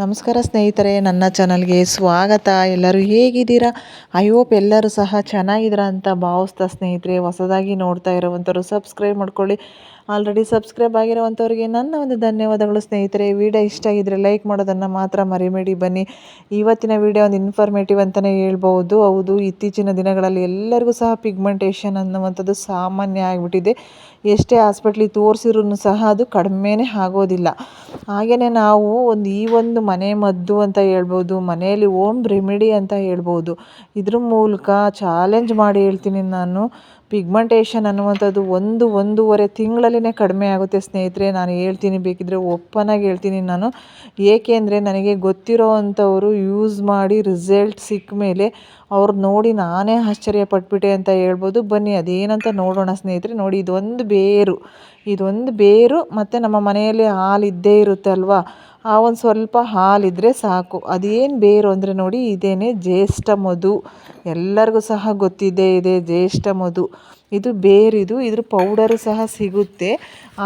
ನಮಸ್ಕಾರ ಸ್ನೇಹಿತರೆ, ನನ್ನ ಚಾನಲ್ಗೆ ಸ್ವಾಗತ. ಎಲ್ಲರೂ ಹೇಗಿದ್ದೀರಾ? ಐ ಹೋಪ್ ಎಲ್ಲರೂ ಸಹ ಚೆನ್ನಾಗಿದ್ದೀರಾ ಅಂತ ಭಾವಿಸ್ತಾ ಸ್ನೇಹಿತರೆ, ಹೊಸದಾಗಿ ನೋಡ್ತಾ ಇರೋವಂಥವ್ರು ಸಬ್ಸ್ಕ್ರೈಬ್ ಮಾಡ್ಕೊಳ್ಳಿ. ಆಲ್ರೆಡಿ ಸಬ್ಸ್ಕ್ರೈಬ್ ಆಗಿರುವಂಥವ್ರಿಗೆ ನನ್ನ ಒಂದು ಧನ್ಯವಾದಗಳು ಸ್ನೇಹಿತರೆ. ವಿಡಿಯೋ ಇಷ್ಟ ಆಗಿದ್ರೆ ಲೈಕ್ ಮಾಡೋದನ್ನು ಮಾತ್ರ ಮರಿಬೇಡಿ ಬನ್ನಿ. ಇವತ್ತಿನ ವಿಡಿಯೋ ಒಂದು ಇನ್ಫಾರ್ಮೇಟಿವ್ ಅಂತಲೇ ಹೇಳ್ಬೋದು ಹೌದು, ಇತ್ತೀಚಿನ ದಿನಗಳಲ್ಲಿ ಎಲ್ಲರಿಗೂ ಸಹ ಪಿಗ್ಮೆಂಟೇಷನ್ ಅನ್ನುವಂಥದ್ದು ಸಾಮಾನ್ಯ ಆಗಿಬಿಟ್ಟಿದೆ. ಎಷ್ಟೇ ಹಾಸ್ಪಿಟ್ಲಿಗೆ ತೋರಿಸಿರೂ ಸಹ ಅದು ಕಡಿಮೆನೇ ಆಗೋದಿಲ್ಲ. ಹಾಗೆಯೇ ನಾವು ಒಂದು ಈ ಒಂದು ಮನೆ ಮದ್ದು ಅಂತ ಹೇಳ್ಬೋದು ಮನೆಯಲ್ಲಿ ಓಮ್ ರೆಮಿಡಿ ಅಂತ ಹೇಳ್ಬೋದು ಇದ್ರ ಮೂಲಕ ಚಾಲೆಂಜ್ ಮಾಡಿ ಹೇಳ್ತೀನಿ ನಾನು. ಪಿಗ್ಮೆಂಟೇಷನ್ ಅನ್ನುವಂಥದ್ದು ಒಂದು, ಒಂದೂವರೆ ತಿಂಗಳಲ್ಲಿನೇ ಕಡಿಮೆ ಆಗುತ್ತೆ ಸ್ನೇಹಿತರೆ. ನಾನು ಹೇಳ್ತೀನಿ, ಬೇಕಿದ್ರೆ ಒಪ್ಪನಾಗಿ ಹೇಳ್ತೀನಿ ನಾನು. ಏಕೆಂದರೆ ನನಗೆ ಗೊತ್ತಿರೋ ಅಂಥವರು ಯೂಸ್ ಮಾಡಿ ರಿಸಲ್ಟ್ ಸಿಕ್ಕ ಮೇಲೆ ಅವ್ರು ನೋಡಿ ನಾನೇ ಆಶ್ಚರ್ಯ ಪಟ್ಬಿಟ್ಟೆ ಅಂತ ಹೇಳ್ಬೋದು. ಬನ್ನಿ, ಅದೇನಂತ ನೋಡೋಣ ಸ್ನೇಹಿತರೆ. ನೋಡಿ, ಇದೊಂದು ಬೇರು. ಇದೊಂದು ಬೇರು, ಮತ್ತು ನಮ್ಮ ಮನೆಯಲ್ಲಿ ಹಾಲು ಇದ್ದೇ ಇರುತ್ತೆ ಅಲ್ವಾ? ಆ ಒಂದು ಸ್ವಲ್ಪ ಹಾಲಿದ್ರೆ ಸಾಕು. ಅದೇನು ಬೇರು ಅಂದರೆ ನೋಡಿ, ಇದೇನೆ ಜ್ಯೇಷ್ಠ ಮಧು. ಎಲ್ಲರಿಗೂ ಸಹ ಗೊತ್ತಿದೆ, ಇದೆ ಜ್ಯೇಷ್ಠ ಮಧು. ಇದು ಬೇರಿದು ಇದ್ರ ಪೌಡರು ಸಹ ಸಿಗುತ್ತೆ.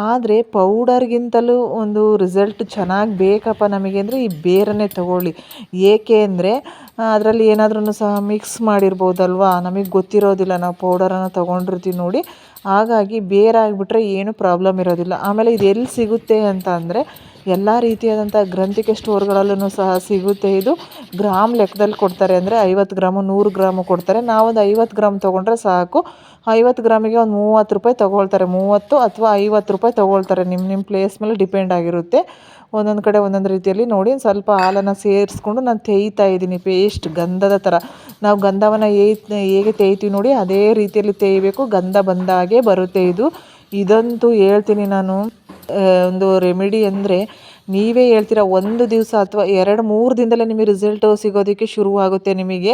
ಆದರೆ ಪೌಡರ್ಗಿಂತಲೂ ಒಂದು ರಿಸಲ್ಟ್ ಚೆನ್ನಾಗಿ ಬೇಕಪ್ಪ ನಮಗೆ ಅಂದರೆ ಈ ಬೇರನ್ನೇ ತಗೊಳ್ಳಿ. ಏಕೆ ಅಂದರೆ, ಅದರಲ್ಲಿ ಏನಾದ್ರೂ ಸಹ ಮಿಕ್ಸ್ ಮಾಡಿರ್ಬೋದಲ್ವಾ? ನಮಗೆ ಗೊತ್ತಿರೋದಿಲ್ಲ, ನಾವು ಪೌಡರನ್ನು ತೊಗೊಂಡಿರ್ತೀವಿ ನೋಡಿ. ಹಾಗಾಗಿ ಬೇರಾಗಿಬಿಟ್ರೆ ಏನು ಪ್ರಾಬ್ಲಮ್ ಇರೋದಿಲ್ಲ. ಆಮೇಲೆ ಇದು ಎಲ್ಲಿ ಸಿಗುತ್ತೆ ಅಂತ ಅಂದರೆ ಎಲ್ಲ ರೀತಿಯಾದಂಥ ಗ್ರಂಥಿಕೆ ಸ್ಟೋರ್ಗಳಲ್ಲೂ ಸಹ ಸಿಗುತ್ತೆ ಇದು. ಗ್ರಾಮ್ ಲೆಕ್ಕದಲ್ಲಿ ಕೊಡ್ತಾರೆ ಅಂದರೆ ಐವತ್ತು ಗ್ರಾಮು, ನೂರು ಗ್ರಾಮು ಕೊಡ್ತಾರೆ. ನಾವೊಂದು ಐವತ್ತು ಗ್ರಾಮ್ ತೊಗೊಂಡ್ರೆ ಸಾಕು. ಐವತ್ತು ಗ್ರಾಮಿಗೆ ಒಂದು ಮೂವತ್ತು ರೂಪಾಯಿ ತೊಗೊಳ್ತಾರೆ. ಮೂವತ್ತು ಅಥವಾ ಐವತ್ತು ರೂಪಾಯಿ ತೊಗೊಳ್ತಾರೆ. ನಿಮ್ಮ ನಿಮ್ಮ ಪ್ಲೇಸ್ ಮೇಲೆ ಡಿಪೆಂಡ್ ಆಗಿರುತ್ತೆ. ಒಂದೊಂದು ಕಡೆ ಒಂದೊಂದು ರೀತಿಯಲ್ಲಿ ನೋಡಿ, ಸ್ವಲ್ಪ ಹಾಲನ್ನು ಸೇರಿಸ್ಕೊಂಡು ನಾನು ತೇಯ್ತಾ ಇದ್ದೀನಿ. ಪೇಸ್ಟ್ ಗಂಧದ ಥರ ನಾವು ಗಂಧವನ್ನು ಏಯ್ ಹೇಗೆ ತೇಯ್ತೀವಿ ನೋಡಿ, ಅದೇ ರೀತಿಯಲ್ಲಿ ತೇಯಬೇಕು. ಗಂಧ ಬಂದಾಗೆ ಬರುತ್ತೆ ಇದು. ಇದಂತೂ ಹೇಳ್ತೀನಿ ನಾನು. ಒಂದು ರೆಮಿಡಿ ಅಂದರೆ ನೀವೇ ಹೇಳ್ತೀರಾ ಒಂದು ದಿವಸ ಅಥವಾ ಎರಡು ಮೂರು ದಿನದಲ್ಲೇ ನಿಮಗೆ ರಿಸಲ್ಟು ಸಿಗೋದಕ್ಕೆ ಶುರುವಾಗುತ್ತೆ ನಿಮಗೆ.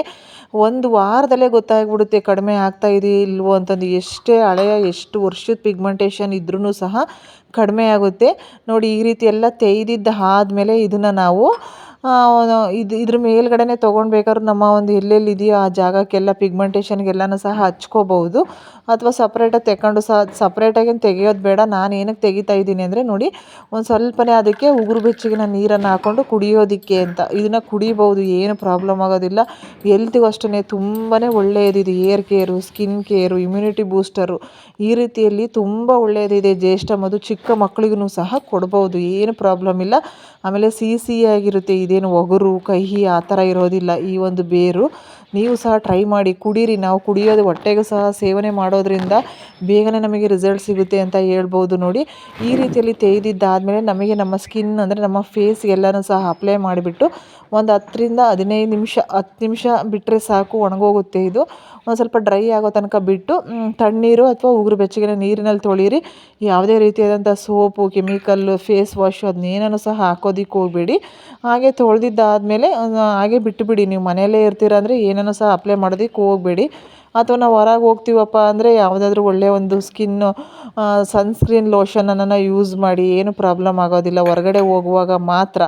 ಒಂದು ವಾರದಲ್ಲೇ ಗೊತ್ತಾಗ್ಬಿಡುತ್ತೆ ಕಡಿಮೆ ಆಗ್ತಾ ಇದೆಯೋ ಇಲ್ವೋ ಅಂತಂದು. ಎಷ್ಟೇ ಹಳೆಯ, ಎಷ್ಟು ವರ್ಷದ ಪಿಗ್ಮೆಂಟೇಷನ್ ಇದ್ರೂ ಸಹ ಕಡಿಮೆ ಆಗುತ್ತೆ. ನೋಡಿ ಈ ರೀತಿ ಎಲ್ಲ ತೆಯ್ದಿದ್ದು ಆದಮೇಲೆ ಇದನ್ನು ನಾವು ಇದು, ಇದ್ರ ಮೇಲ್ಗಡೆನೇ ತೊಗೊಂಡು ನಮ್ಮ ಒಂದು ಎಲ್ಲೆಲ್ಲಿ ಇದೆಯೋ ಆ ಜಾಗಕ್ಕೆಲ್ಲ ಪಿಗ್ಮೆಂಟೇಷನ್ಗೆಲ್ಲನೂ ಸಹ ಹಚ್ಕೋಬೋದು ಅಥವಾ ಸಪ್ರೇಟಾಗಿ ತಗೊಂಡು ಸಹ ಸಪ್ರೇಟಾಗೇನು ತೆಗೆಯೋದು ಬೇಡ. ನಾನು ಏನಕ್ಕೆ ತೆಗಿತಾ ಇದ್ದೀನಿ ಅಂದರೆ ನೋಡಿ, ಒಂದು ಸ್ವಲ್ಪನೇ ಅದಕ್ಕೆ ಉಗುರು ಬೆಚ್ಚಗಿನ ನೀರನ್ನು ಹಾಕ್ಕೊಂಡು ಕುಡಿಯೋದಕ್ಕೆ ಅಂತ. ಇದನ್ನು ಕುಡಿಬಹುದು, ಏನು ಪ್ರಾಬ್ಲಮ್ ಆಗೋದಿಲ್ಲ. ಎಲ್ತಿಗೂ ಅಷ್ಟೇ ತುಂಬಾ ಒಳ್ಳೆಯದಿದೆ hair care skin care immunity booster ಈ ರೀತಿಯಲ್ಲಿ ತುಂಬ ಒಳ್ಳೆಯದಿದೆ ಜ್ಯೇಷ್ಠ ಮಧು ಚಿಕ್ಕ ಮಕ್ಕಳಿಗೂ ಸಹ ಕೊಡ್ಬೋದು ಏನು ಪ್ರಾಬ್ಲಮ್ ಇಲ್ಲ. ಆಮೇಲೆ ಸಿಹಿ ಸಿಹಿಯಾಗಿರುತ್ತೆ ಇದೇನು ಒಗರು ಕಹಿ ಆ ಥರ ಇರೋದಿಲ್ಲ. ಈ ಒಂದು ಬೇರು ನೀವು ಸಹ ಟ್ರೈ ಮಾಡಿ, ಕುಡೀರಿ. ನಾವು ಕುಡಿಯೋದು, ಹೊಟ್ಟೆಗೂ ಸಹ ಸೇವನೆ ಮಾಡೋದ್ರಿಂದ ಬೇಗನೆ ನಮಗೆ ರಿಸಲ್ಟ್ ಸಿಗುತ್ತೆ ಅಂತ ಹೇಳ್ಬೋದು ನೋಡಿ. ಈ ರೀತಿಯಲ್ಲಿ ತೆಗೆದಿದ್ದಾದಮೇಲೆ ನಮಗೆ ನಮ್ಮ ಸ್ಕಿನ್ ಅಂದರೆ ನಮ್ಮ ಫೇಸ್ ಎಲ್ಲನೂ ಸಹ ಅಪ್ಲೈ ಮಾಡಿಬಿಟ್ಟು ಒಂದು ಹತ್ತರಿಂದ ಹದಿನೈದು ನಿಮಿಷ, ಹತ್ತು ನಿಮಿಷ ಬಿಟ್ಟರೆ ಸಾಕು, ಒಣಗೋಗುತ್ತೆ ಇದು. ಒಂದು ಸ್ವಲ್ಪ ಡ್ರೈ ಆಗೋ ತನಕ ಬಿಟ್ಟು ತಣ್ಣೀರು ಅಥವಾ ಉಗುರು ಬೆಚ್ಚಗಿನ ನೀರಿನಲ್ಲಿ ತೊಳೀರಿ. ಯಾವುದೇ ರೀತಿಯಾದಂಥ ಸೋಪು ಕೆಮಿಕಲ್ಲು ಫೇಸ್ ವಾಶು ಅದನ್ನೇನೂ ಸಹ ಹಾಕೋದಿಕ್ಕೆ ಹೋಗಬೇಡಿ. ಹಾಗೆ ತೊಳೆದಿದ್ದಾದಮೇಲೆ ಹಾಗೆ ಬಿಟ್ಟುಬಿಡಿ ನೀವು ಮನೆಯಲ್ಲೇ ಇರ್ತೀರ ಅಂದರೆ ಏನನ್ನು ಸಹ ಅಪ್ಲೈ ಮಾಡೋದಕ್ಕೆ ಹೋಗಬೇಡಿ. ಅಥವಾ ನಾವು ಹೊರಗೆ ಹೋಗ್ತೀವಪ್ಪ ಅಂದರೆ ಯಾವುದಾದ್ರೂ ಒಳ್ಳೆಯ ಒಂದು ಸ್ಕಿನ್ನು ಸನ್ಸ್ಕ್ರೀನ್ ಲೋಷನನ್ನು ಯೂಸ್ ಮಾಡಿ, ಏನು ಪ್ರಾಬ್ಲಮ್ ಆಗೋದಿಲ್ಲ. ಹೊರಗಡೆ ಹೋಗುವಾಗ ಮಾತ್ರ.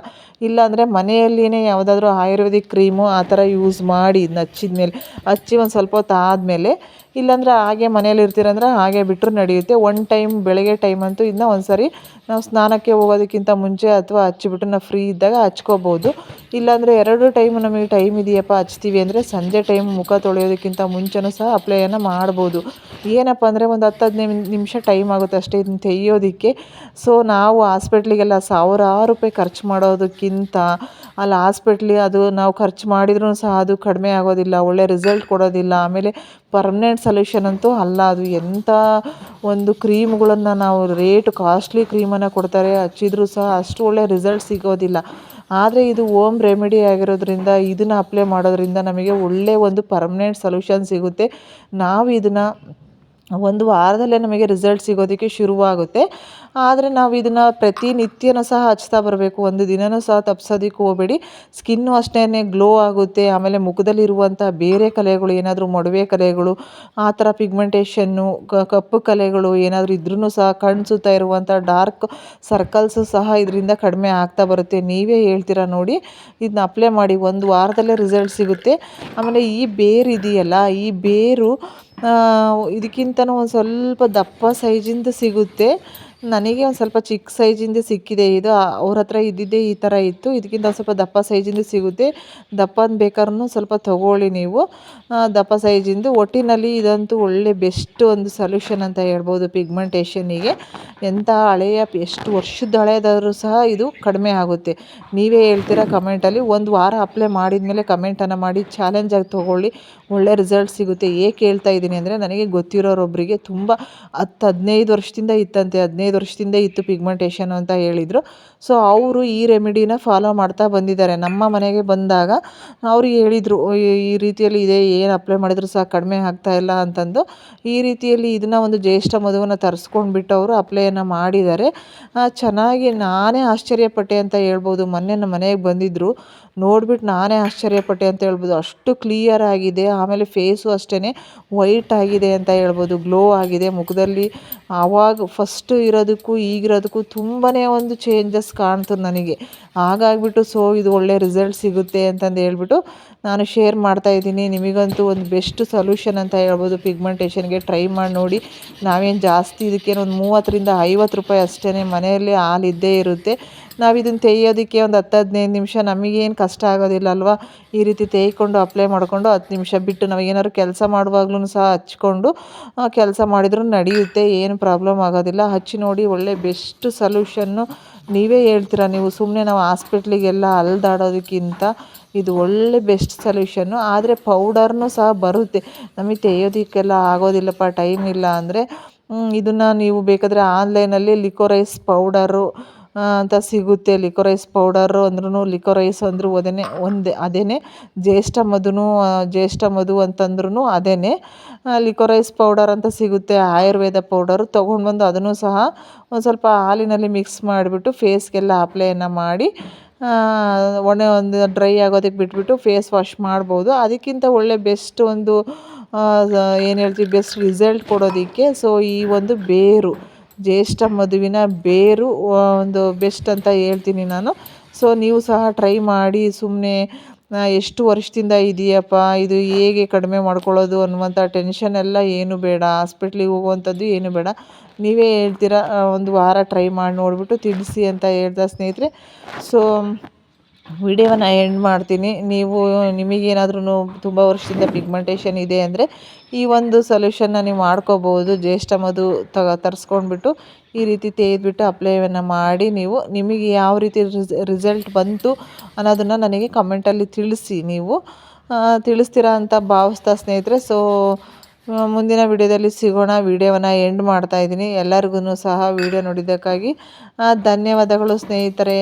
ಇಲ್ಲಾಂದರೆ ಮನೆಯಲ್ಲಿಯೇ ಯಾವುದಾದ್ರೂ ಆಯುರ್ವೇದಿಕ್ ಕ್ರೀಮು ಆ ಥರ ಯೂಸ್ ಮಾಡಿ ಇದನ್ನ ಹಚ್ಚಿದ ಮೇಲೆ ಹಚ್ಚಿ ಒಂದು ಸ್ವಲ್ಪ ಹೊತ್ತು ಆದಮೇಲೆ ಇಲ್ಲಾಂದರೆ ಹಾಗೆ ಮನೇಲಿ ಇರ್ತೀರಂದ್ರೆ ಹಾಗೆ ಬಿಟ್ಟರು ನಡೆಯುತ್ತೆ. ಒನ್ ಟೈಮ್ ಬೆಳಗ್ಗೆ ಟೈಮ್ ಅಂತೂ ಇದನ್ನ ಒಂದು ನಾವು ಸ್ನಾನಕ್ಕೆ ಹೋಗೋದಕ್ಕಿಂತ ಮುಂಚೆ ಅಥವಾ ಹಚ್ಚಿಬಿಟ್ಟು ನಾವು ಫ್ರೀ ಇದ್ದಾಗ ಹಚ್ಕೋಬೋದು. ಇಲ್ಲಾಂದರೆ ಎರಡು ಟೈಮ್ ನಮಗೆ ಟೈಮ್ ಇದೆಯಪ್ಪ ಹಚ್ತೀವಿ ಅಂದರೆ ಸಂಜೆ ಟೈಮ್ ಮುಖ ತೊಳೆಯೋದಕ್ಕಿಂತ ಮುಂಚೆನೂ ಸಹ ಅಪ್ಲೈಯನ್ನು ಮಾಡ್ಬೋದು. ಏನಪ್ಪ ಅಂದರೆ ಒಂದು ಹತ್ತು ಹದಿನೈದು ನಿಮಿಷ ಟೈಮ್ ಆಗುತ್ತೆ ಅಷ್ಟೇ ಇದನ್ನ ತೆಗೆಯೋದಕ್ಕೆ. ಸೊ ನಾವು ಹಾಸ್ಪಿಟ್ಲಿಗೆಲ್ಲ ಸಾವಿರಾರು ರೂಪಾಯಿ ಖರ್ಚು ಮಾಡೋದಕ್ಕಿಂತ ಅಲ್ಲಿ ಹಾಸ್ಪಿಟ್ಲಿ ಅದು ನಾವು ಖರ್ಚು ಮಾಡಿದ್ರೂ ಸಹ ಅದು ಕಡಿಮೆ ಆಗೋದಿಲ್ಲ, ಒಳ್ಳೆ ರಿಸಲ್ಟ್ ಕೊಡೋದಿಲ್ಲ. ಆಮೇಲೆ ಪರ್ಮನೆಂಟ್ ಸೊಲ್ಯೂಷನ್ ಅಂತೂ ಅಲ್ಲ. ಅದು ಎಂಥ ಒಂದು ಕ್ರೀಮ್ಗಳನ್ನು ನಾವು ರೇಟ್ ಕಾಸ್ಟ್ಲಿ ಕ್ರೀಮನ್ನು ಕೊಡ್ತಾರೆ ಹಚ್ಚಿದ್ರೂ ಸಹ ಅಷ್ಟು ಒಳ್ಳೆ ರಿಸಲ್ಟ್ ಸಿಗೋದಿಲ್ಲ. ಆದರೆ ಇದು ಓಮ್ ರೆಮಿಡಿ ಆಗಿರೋದ್ರಿಂದ, ಇದನ್ನು ಅಪ್ಲೈ ಮಾಡೋದ್ರಿಂದ ನಮಗೆ ಒಳ್ಳೆಯ ಒಂದು ಪರ್ಮನೆಂಟ್ ಸೊಲ್ಯೂಷನ್ ಸಿಗುತ್ತೆ. ನಾವು ಇದನ್ನು ಒಂದು ವಾರದಲ್ಲೇ ನಮಗೆ ರಿಸಲ್ಟ್ ಸಿಗೋದಕ್ಕೆ ಶುರುವಾಗುತ್ತೆ. ಆದರೆ ನಾವು ಇದನ್ನು ಪ್ರತಿನಿತ್ಯನೂ ಸಹ ಹಚ್ತಾ ಬರಬೇಕು. ಒಂದು ದಿನವೂ ಸಹ ತಪ್ಸೋದಕ್ಕೆ ಹೋಗಬೇಡಿ. ಸ್ಕಿನ್ನು ಅಷ್ಟೇ ಗ್ಲೋ ಆಗುತ್ತೆ. ಆಮೇಲೆ ಮುಖದಲ್ಲಿರುವಂಥ ಬೇರೆ ಕಲೆಗಳು, ಏನಾದರೂ ಮೊಡವೆ ಕಲೆಗಳು, ಆ ಥರ ಪಿಗ್ಮೆಂಟೇಷನ್ನು ಕಪ್ಪು ಕಲೆಗಳು, ಏನಾದರೂ ಇದ್ರೂ ಸಹ ಕಣ್ಣು ಸುತ್ತ ಇರುವಂಥ ಡಾರ್ಕ್ ಸರ್ಕಲ್ಸು ಸಹ ಇದರಿಂದ ಕಡಿಮೆ ಆಗ್ತಾ ಬರುತ್ತೆ. ನೀವೇ ಹೇಳ್ತೀರಾ ನೋಡಿ. ಇದನ್ನ ಅಪ್ಲೈ ಮಾಡಿ. ಒಂದು ವಾರದಲ್ಲೇ ರಿಸಲ್ಟ್ ಸಿಗುತ್ತೆ. ಆಮೇಲೆ ಈ ಬೇರು ಇದೆಯಲ್ಲ ಈ ಬೇರು ಇದಕ್ಕಿಂತನೂ ಒಂದು ಸ್ವಲ್ಪ ದಪ್ಪ ಸೈಜಿಂದು ಸಿಗುತ್ತೆ. ನನಗೆ ಒಂದು ಸ್ವಲ್ಪ ಚಿಕ್ಕ ಸೈಜಿಂದ ಸಿಕ್ಕಿದೆ. ಇದು ಅವ್ರ ಹತ್ರ ಇದ್ದಿದ್ದೇ ಈ ಥರ ಇತ್ತು. ಇದಕ್ಕಿಂತ ಸ್ವಲ್ಪ ದಪ್ಪ ಸೈಜಿಂದ ಸಿಗುತ್ತೆ. ದಪ್ಪನ ಬೇಕಾದ್ರೂ ಸ್ವಲ್ಪ ತೊಗೊಳ್ಳಿ ನೀವು. ದಪ್ಪ ಸೈಜಿಂದು ಒಟ್ಟಿನಲ್ಲಿ ಇದಂತೂ ಒಳ್ಳೆ ಬೆಸ್ಟ್ ಒಂದು ಸೊಲ್ಯೂಷನ್ ಅಂತ ಹೇಳ್ಬೋದು ಪಿಗ್ಮೆಂಟೇಷನಿಗೆ ಎಂಥ ಹಳೆಯ ಎಷ್ಟು ವರ್ಷದ ಹಳೆಯದಾದರೂ ಸಹ ಇದು ಕಡಿಮೆ ಆಗುತ್ತೆ. ನೀವೇ ಹೇಳ್ತೀರಾ ಕಮೆಂಟಲ್ಲಿ ಒಂದು ವಾರ ಅಪ್ಲೈ ಮಾಡಿದ ಮೇಲೆ ಕಮೆಂಟನ್ನು ಮಾಡಿ ಚಾಲೆಂಜಾಗಿ ತೊಗೊಳ್ಳಿ. ಒಳ್ಳೆ ರಿಸಲ್ಟ್ ಸಿಗುತ್ತೆ. ಏಕೆ ಹೇಳ್ತಾ ಇದ್ದೀನಿ ಅಂದರೆ, ನನಗೆ ಗೊತ್ತಿರೋರೊಬ್ಬರಿಗೆ ತುಂಬ ಹತ್ತು ಹದಿನೈದು ವರ್ಷದಿಂದ ಇತ್ತಂತೆ. ಹದಿನೈದು ವರ್ಷದಿಂದ ಇತ್ತು ಪಿಗ್ಮೆಂಟೇಷನ್ ಅಂತ ಹೇಳಿದರು. ಸೊ ಅವರು ಈ ರೆಮಿಡಿನ ಫಾಲೋ ಮಾಡ್ತಾ ಬಂದಿದ್ದಾರೆ. ನಮ್ಮ ಮನೆಗೆ ಬಂದಾಗ ಅವರು ಹೇಳಿದರು, ಈ ರೀತಿಯಲ್ಲಿ ಇದೆ, ಏನು ಅಪ್ಲೈ ಮಾಡಿದ್ರು ಸಹ ಕಡಿಮೆ ಆಗ್ತಾ ಇಲ್ಲ ಅಂತಂದು. ಈ ರೀತಿಯಲ್ಲಿ ಇದನ್ನು ಒಂದು ಜ್ಯೇಷ್ಠ ಮಧುವನ್ನು ತರಿಸ್ಕೊಂಡ್ಬಿಟ್ಟು ಅವರು ಅಪ್ಲೈಯನ್ನು ಮಾಡಿದ್ದಾರೆ. ಚೆನ್ನಾಗಿ ನಾನೇ ಆಶ್ಚರ್ಯಪಟ್ಟೆ ಅಂತ ಹೇಳ್ಬೋದು. ಮೊನ್ನೆ ನಮ್ಮ ಮನೆಗೆ ಬಂದಿದ್ದರು ನೋಡ್ಬಿಟ್ಟು ನಾನೇ ಆಶ್ಚರ್ಯಪಟ್ಟೆ ಅಂತ ಹೇಳ್ಬೋದು. ಅಷ್ಟು ಕ್ಲಿಯರ್ ಆಗಿದೆ. ಆಮೇಲೆ ಫೇಸು ಅಷ್ಟೇ ವೈಟ್ ಆಗಿದೆ ಅಂತ ಹೇಳ್ಬೋದು. ಗ್ಲೋ ಆಗಿದೆ. ಮುಖದಲ್ಲಿ ಆವಾಗ ಫಸ್ಟು ಇರೋದಕ್ಕೂ ಈಗಿರೋದಕ್ಕೂ ತುಂಬಾ ಒಂದು ಚೇಂಜಸ್ ಕಾಣ್ತು ನನಗೆ. ಹಾಗಾಗ್ಬಿಟ್ಟು ಸೊ ಇದು ಒಳ್ಳೆ ರಿಸಲ್ಟ್ ಸಿಗುತ್ತೆ ಅಂತಂದು ಹೇಳ್ಬಿಟ್ಟು ನಾನು ಶೇರ್ ಮಾಡ್ತಾ ಇದ್ದೀನಿ. ನಿಮಗಂತೂ ಒಂದು ಬೆಸ್ಟ್ ಸೊಲ್ಯೂಷನ್ ಅಂತ ಹೇಳ್ಬೋದು. ಪಿಗ್ಮೆಂಟೇಷನ್ಗೆ ಟ್ರೈ ಮಾಡಿ ನೋಡಿ. ನಾವೇನು ಜಾಸ್ತಿ ಇದಕ್ಕೇನು ಒಂದು ಮೂವತ್ತರಿಂದ ಐವತ್ತು ರೂಪಾಯಿ ಅಷ್ಟೇ ಮನೆಯಲ್ಲಿ ಹಾಲು ಇದ್ದೇ ಇರುತ್ತೆ. ನಾವು ಇದನ್ನು ತೆಯ್ಯೋದಕ್ಕೆ ಒಂದು ಹತ್ತು ಹದಿನೈದು ನಿಮಿಷ, ನಮಗೇನು ಕಷ್ಟ ಆಗೋದಿಲ್ಲ ಅಲ್ವಾ? ಈ ರೀತಿ ತೇಯ್ಕೊಂಡು ಅಪ್ಲೈ ಮಾಡಿಕೊಂಡು ಹತ್ತು ನಿಮಿಷ ಬಿಟ್ಟು ನಾವು ಏನಾದ್ರು ಕೆಲಸ ಮಾಡುವಾಗ್ಲೂ ಸಹ ಹಚ್ಕೊಂಡು ಕೆಲಸ ಮಾಡಿದ್ರೂ ನಡೆಯುತ್ತೆ, ಏನು ಪ್ರಾಬ್ಲಮ್ ಆಗೋದಿಲ್ಲ. ಹಚ್ಚಿ ನೋಡಿ ಒಳ್ಳೆ ಬೆಸ್ಟ್ ಸೊಲ್ಯೂಷನ್ನು ನೀವೇ ಹೇಳ್ತೀರಾ? ನೀವು ಸುಮ್ಮನೆ ನಾವು ಹಾಸ್ಪಿಟ್ಲಿಗೆಲ್ಲ ಅಲ್ದಾಡೋದಕ್ಕಿಂತ ಇದು ಒಳ್ಳೆ ಬೆಸ್ಟ್ ಸೊಲ್ಯೂಷನ್ನು ಆದರೆ ಪೌಡರ್ನೂ ಸಹ ಬರುತ್ತೆ. ನಮಗೆ ತೆಯ್ಯೋದಕ್ಕೆಲ್ಲ ಆಗೋದಿಲ್ಲಪ್ಪ ಟೈಮ್ ಇಲ್ಲ ಅಂದರೆ ಇದನ್ನು ನೀವು ಬೇಕಾದರೆ ಆನ್ಲೈನಲ್ಲಿ ಲಿಕೋರೈಸ್ ಪೌಡರು ಅಂತ ಸಿಗುತ್ತೆ. ಲಿಕೋರೈಸ್ ಪೌಡರು ಅಂದ್ರೂ ಲಿಕೋರೈಸ್ ಅಂದರೂ ಅದೇ ಒಂದೇ ಅದೇ ಜ್ಯೇಷ್ಠ ಮಧುನು ಜ್ಯೇಷ್ಠ ಮಧು ಅಂತಂದ್ರೂ ಅದೇ ಲಿಕೋರೈಸ್ ಪೌಡರ್ ಅಂತ ಸಿಗುತ್ತೆ. ಆಯುರ್ವೇದ ಪೌಡರು ತೊಗೊಂಡು ಬಂದು ಅದನ್ನು ಸಹ ಒಂದು ಸ್ವಲ್ಪ ಹಾಲಿನಲ್ಲಿ ಮಿಕ್ಸ್ ಮಾಡಿಬಿಟ್ಟು ಫೇಸ್ಗೆಲ್ಲ ಅಪ್ಲೈಯನ್ನು ಮಾಡಿ ಒಣ ಒಂದು ಡ್ರೈ ಆಗೋದಕ್ಕೆ ಬಿಟ್ಬಿಟ್ಟು ಫೇಸ್ ವಾಶ್ ಮಾಡ್ಬೋದು. ಅದಕ್ಕಿಂತ ಒಳ್ಳೆ ಬೆಸ್ಟ್ ಒಂದು ಏನು ಹೇಳ್ತೀವಿ, ಬೆಸ್ಟ್ ರಿಸಲ್ಟ್ ಕೊಡೋದಕ್ಕೆ. ಸೊ, ಈ ಒಂದು ಬೇರು. ಜ್ಯೇಷ್ಠ ಮಧುವಿನ ಬೇರು ಒಂದು ಬೆಸ್ಟ್ ಅಂತ ಹೇಳ್ತೀನಿ ನಾನು. ಸೊ ನೀವು ಸಹ ಟ್ರೈ ಮಾಡಿ ಸುಮ್ಮನೆ ಎಷ್ಟು ವರ್ಷದಿಂದ ಇದೆಯಪ್ಪ, ಇದು ಹೇಗೆ ಕಡಿಮೆ ಮಾಡ್ಕೊಳ್ಳೋದು ಅನ್ನುವಂಥ ಟೆನ್ಷನ್ ಎಲ್ಲ ಏನು ಬೇಡ. ಹಾಸ್ಪಿಟ್ಲಿಗೆ ಹೋಗುವಂಥದ್ದು ಏನು ಬೇಡ. ನೀವೇ ಹೇಳ್ತೀರಾ ಒಂದು ವಾರ ಟ್ರೈ ಮಾಡಿ ನೋಡಿಬಿಟ್ಟು ತಿಳಿಸಿ ಅಂತ ಹೇಳ್ದ ಸ್ನೇಹಿತರೆ. ಸೊ ವಿಡಿಯೋನ ಎಂಡ್ ಮಾಡ್ತೀನಿ. ನೀವು ನಿಮಗೇನಾದ್ರೂ ತುಂಬ ವರ್ಷದಿಂದ ಪಿಗ್ಮೆಂಟೇಷನ್ ಇದೆ ಅಂದರೆ ಈ ಒಂದು ಸೊಲ್ಯೂಷನ್ನ ನೀವು ಮಾಡ್ಕೋಬೋದು ಜ್ಯೇಷ್ಠ ಮಧು ತಗ ತರಿಸ್ಕೊಂಡ್ಬಿಟ್ಟು ಈ ರೀತಿ ತೆಗೆದುಬಿಟ್ಟು ಅಪ್ಲೈವನ್ನು ಮಾಡಿ ನೀವು ನಿಮಗೆ ಯಾವ ರೀತಿ ರಿಸಲ್ಟ್ ಬಂತು ಅನ್ನೋದನ್ನು ನನಗೆ ಕಮೆಂಟಲ್ಲಿ ತಿಳಿಸಿ ನೀವು. ತಿಳಿಸ್ತೀರಾ ಅಂತ ಭಾವಿಸ್ತಾ ಸ್ನೇಹಿತರೆ. ಸೊ ಮುಂದಿನ ವಿಡಿಯೋದಲ್ಲಿ ಸಿಗೋಣ. ವಿಡಿಯೋವನ್ನು ಎಂಡ್ ಮಾಡ್ತಾ ಇದ್ದೀನಿ. ಎಲ್ಲರಿಗೂ ಸಹ ವಿಡಿಯೋ ನೋಡಿದ್ದಕ್ಕಾಗಿ ಧನ್ಯವಾದಗಳು ಸ್ನೇಹಿತರೆ.